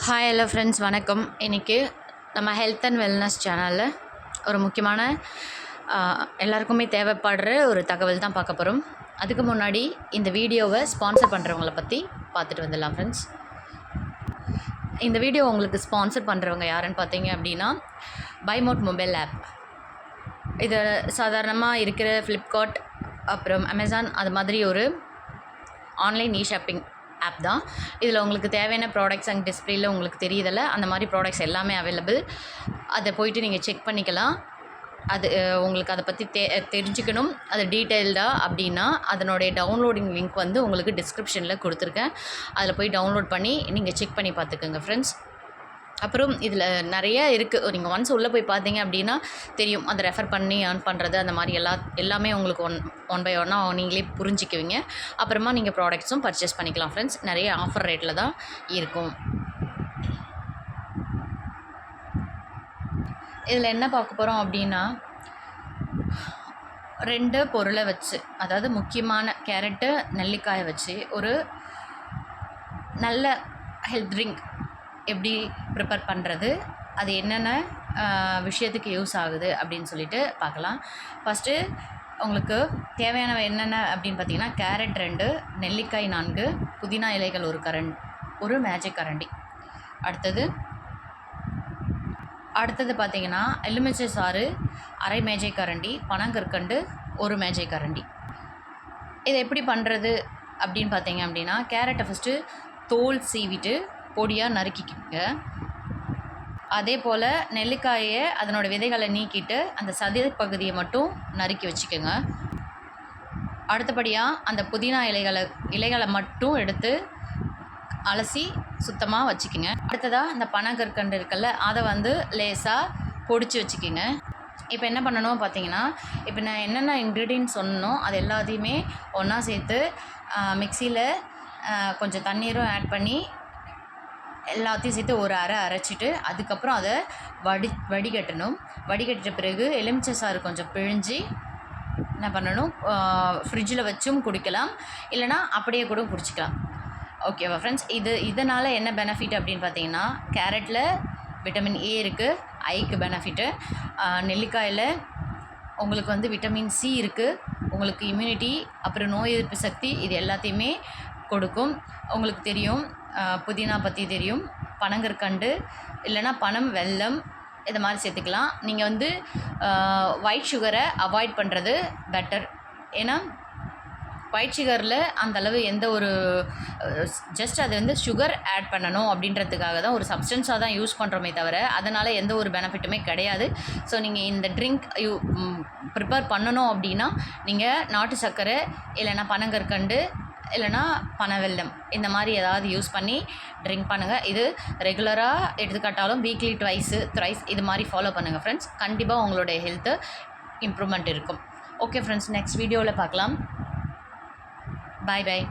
Hi hello friends வணக்கம். இன்றைக்கி நம்ம ஹெல்த் அண்ட் வெல்னஸ் சேனலில் ஒரு முக்கியமான எல்லாருக்குமே தேவைப்படுற ஒரு தகவல் தான் பார்க்க போகிறோம் அதுக்கு முன்னாடி இந்த வீடியோவை ஸ்பான்சர் பண்ணுறவங்கள பற்றி பார்த்துட்டு வந்துடலாம் ஃப்ரெண்ட்ஸ் இந்த வீடியோ உங்களுக்கு ஸ்பான்சர் பண்ணுறவங்க யாருன்னு பார்த்தீங்க அப்படின்னா பைமோட் மொபைல் ஆப் இது சாதாரணமாக இருக்கிற ஃப்ளிப்கார்ட் அப்புறம் அமேசான் அது மாதிரி ஒரு ஆன்லைன் இ ஷாப்பிங் ஆப் தான். இதில் உங்களுக்கு தேவையான ப்ராடக்ட்ஸ் அண்ட் டிஸ்பிளேயில் உங்களுக்கு தெரியுதில்ல அந்த மாதிரி ப்ராடக்ட்ஸ் எல்லாமே அவைலபிள் அதை போயிட்டு நீங்கள் செக் பண்ணிக்கலாம். அது உங்களுக்கு அதை பற்றி தெ தெரிஞ்சுக்கணும். அது டீட்டெயில்டாக அப்படின்னா அதனுடைய டவுன்லோடிங் லிங்க் வந்து உங்களுக்கு டிஸ்கிரிப்ஷனில் கொடுத்துருக்கேன். அதில் போய் டவுன்லோட் பண்ணி நீங்கள் செக் பண்ணி பார்த்துக்கோங்க ஃப்ரெண்ட்ஸ் அப்புறம் இதில் நிறைய இருக்குது நீங்கள் ஒன்ஸ் உள்ளே போய் பார்த்தீங்க அப்படின்னா தெரியும். அதை ரெஃபர் பண்ணி ஏர்ன் பண்ணுறது அந்த மாதிரி எல்லா எல்லாமே உங்களுக்கு ஒன் ஒன் பை ஒன்னாக நீங்களே புரிஞ்சிக்குவீங்க. அப்புறமா நீங்கள் ப்ராடக்ட்ஸும் பர்ச்சேஸ் பண்ணிக்கலாம் ஃப்ரெண்ட்ஸ் நிறைய ஆஃபர் ரேட்டில் தான் இருக்கும். இதில் என்ன பார்க்க போகிறோம் அப்படின்னா ரெண்டு பொருளை வச்சு அதாவது முக்கியமான கேரட்டு நெல்லிக்காயை வச்சு ஒரு நல்ல ஹெல்த் ட்ரிங்க் எப்படி ப்ரிப்பேர் பண்ணுறது அது என்னென்ன விஷயத்துக்கு யூஸ் ஆகுது அப்படின்னு சொல்லிட்டு பார்க்கலாம். ஃபஸ்ட்டு உங்களுக்கு தேவையானவை என்னென்ன அப்படின்னு பார்த்தீங்கன்னா கேரட் ரெண்டு நெல்லிக்காய் நான்கு புதினா இலைகள் ஒரு கரண் ஒரு மேஜிக் கரண்டி. அடுத்தது அடுத்தது பார்த்தீங்கன்னா எலுமிச்சை சாறு அரை மேஜை கரண்டி பனங்கற்கண்டு ஒரு மேஜை கரண்டி. இதை எப்படி பண்ணுறது அப்படின்னு பார்த்தீங்க அப்படின்னா கேரட்டை ஃபஸ்ட்டு தோல் சீவிட்டு பொடியாக நறுக்கிக்கோங்க. அதே போல் நெல்லிக்காயை அதனோட விதைகளை நீக்கிட்டு அந்த சதை பகுதியை மட்டும் நறுக்கி வச்சுக்கோங்க. அடுத்தபடியாக அந்த புதினா இலைகளை இலைகளை மட்டும் எடுத்து அலசி சுத்தமாக வச்சுக்கோங்க. அடுத்ததாக அந்த பனங்கற்கண்டு இருக்குல்ல அதை வந்து லேசாக பொடிச்சு வச்சுக்கோங்க. இப்போ என்ன பண்ணணும் பார்த்தீங்கன்னா இப்போ நான் என்னென்ன இன்க்ரீடியன்ட் சொன்னோ அது எல்லாத்தையுமே ஒன்றா சேர்த்து மிக்சியில் கொஞ்சம் தண்ணீரும் ஆட் பண்ணி எல்லாத்தையும் சேர்த்து ஒரு அரை அரைச்சிட்டு அதுக்கப்புறம் அதை வடி வடிகட்டணும். வடிகட்டிட்ட பிறகு எலுமிச்சை சாறு கொஞ்சம் பிழிஞ்சு என்ன பண்ணணும்? ஃப்ரிட்ஜில் வச்சும் குடிக்கலாம். இல்லைனா அப்படியே கூட குடிச்சிக்கலாம். ஓகேவா ஃப்ரெண்ட்ஸ் இது இதனால் என்ன பெனிஃபிட் அப்படின்னு பார்த்தீங்கன்னா கேரட்டில் விட்டமின் ஏ இருக்குது ஐக்கு பெனிஃபிட்டு நெல்லிக்காயில் உங்களுக்கு வந்து விட்டமின் சி இருக்குது உங்களுக்கு இம்யூனிட்டி அப்புறம் நோய் எதிர்ப்பு சக்தி இது எல்லாத்தையுமே கொடுக்கும். உங்களுக்கு தெரியும். புதினா பற்றி தெரியும். பனங்கற்கண்டு இல்லைன்னா பனம் வெல்லம் இது மாதிரி சேர்த்துக்கலாம். நீங்கள் வந்து ஒயிட் சுகரை அவாய்ட் பண்ணுறது பெட்டர் ஏன்னா ஒயிட் சுகரில் அந்த அளவு எந்த ஒரு ஜஸ்ட் அது வந்து சுகர் ஆட் பண்ணணும் அப்படின்றதுக்காக தான் ஒரு சப்ஸ்டன்ஸாக தான் யூஸ் பண்ணுறோமே தவிர அதனால் எந்த ஒரு பெனிஃபிட்டுமே கிடையாது. ஸோ நீங்கள் இந்த ட்ரிங்க் யூ ப்ரிப்பேர் பண்ணணும் அப்படின்னா நீங்கள் நாட்டு சர்க்கரை இல்லைன்னா பனங்கற்கண்டு இல்லைன்னா பனவெல்லம் இந்த மாதிரி ஏதாவது யூஸ் பண்ணி ட்ரிங்க் பண்ணுங்கள் இது ரெகுலராக எடுத்துக்காட்டாலும் வீக்லி ட்வைஸு த்ரைஸ் இது மாதிரி ஃபாலோ பண்ணுங்கள் ஃப்ரெண்ட்ஸ் கண்டிப்பாக உங்களுடைய ஹெல்த்து இம்ப்ரூவ்மெண்ட் இருக்கும். ஓகே ஃப்ரெண்ட்ஸ் நெக்ஸ்ட் வீடியோவில் பார்க்கலாம். பாய் பாய்